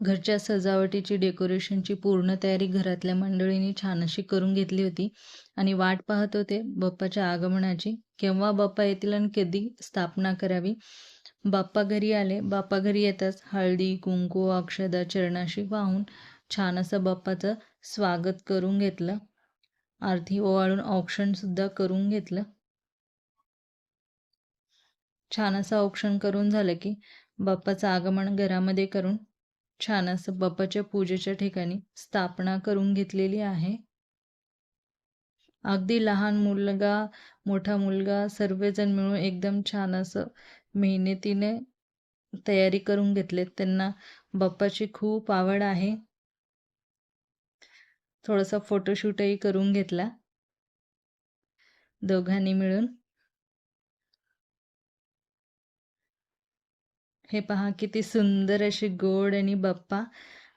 घरच्या सजावटीची डेकोरेशनची पूर्ण तयारी घरातल्या मंडळींनी छान अशी करून घेतली होती. आणि वाट पाहत होते बाप्पाच्या आगमनाची. केव्हा बाप्पा येतील आणि कधी स्थापना करावी? बाप्पा घरी आले. बाप्पा घरी येताच हळदी कुंकू अक्षदा चरणाशी वाहून छान असं बाप्पाचं स्वागत करून घेतलं. आरती ओवाळून औक्षणसुद्धा करून घेतलं. छान असं औक्षण करून झालं की बाप्पाचं आगमन घरामध्ये करून छान असं बाप्पाच्या पूजेच्या ठिकाणी स्थापना करून घेतलेली आहे. अगदी लहान मुलगा मोठा मुलगा सर्वजण मिळून एकदम छान असं मेहनतीने तयारी करून घेतलेत. त्यांना बाप्पाची खूप आवड आहे. थोडासा फोटोशूटही करून घेतला. दोघांनी मिळून. हे पहा किती सुंदर असे गोड आणि बाप्पा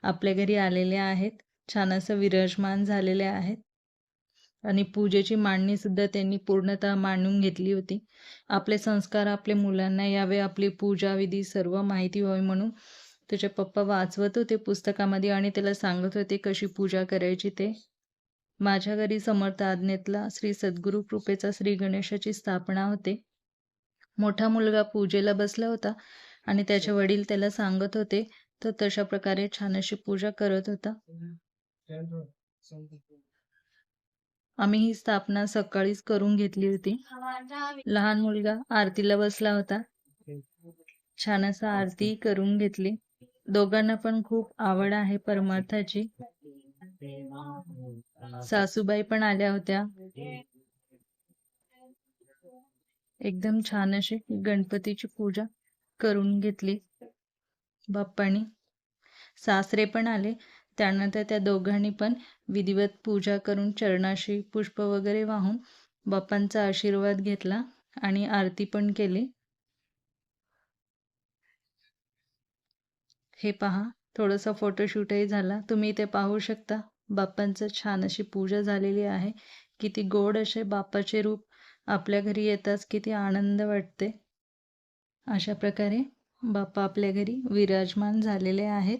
आपल्या घरी आलेले आहेत. छान असं विराजमान झालेले आहेत. आणि पूजेची मांडणी सुद्धा त्यांनी पूर्णतः मांडून घेतली होती. आपले संस्कार आपल्या मुलांना यावे आपली पूजा विधी सर्व माहिती व्हावी म्हणून त्याचे पप्पा वाचवत होते पुस्तकामध्ये आणि त्याला सांगत होते कशी पूजा करायची ते. माझ्या घरी समर्थ आज्ञेतला श्री सद्गुरू कृपेचा श्री गणेशाची स्थापना होते. मोठा मुलगा पूजेला बसला होता. आणि त्याचे वडील त्याला सांगत होते. तर तशा प्रकारे छान अशी पूजा करत होता. आम्ही ही स्थापना सकाळीच करून घेतली होती. लहान मुलगा आरतीला बसला होता. छान असं आरती करून घेतली. दोघांना पण खूप आवड आहे परमार्थाची. सासूबाई पण आल्या होत्या. एकदम छान अशी गणपतीची पूजा. करून घेतली. बाप्पानी. सासरे पण आले. त्यानंतर त्या दोघांनी पण विधिवत पूजा करून चरणाशी पुष्प वगैरे वाहून बाप्पांचा आशीर्वाद घेतला आणि आरती पण केली. हे पहा थोडंसं फोटोशूटही झाला. तुम्ही इथे पाहू शकता बाप्पांचं छान अशी पूजा झालेली आहे. किती गोड असे बाप्पाचे रूप आपल्या घरी येताच किती आनंद वाटते. अशा प्रकारे बाप्पा आपल्या घरी विराजमान झालेले आहेत.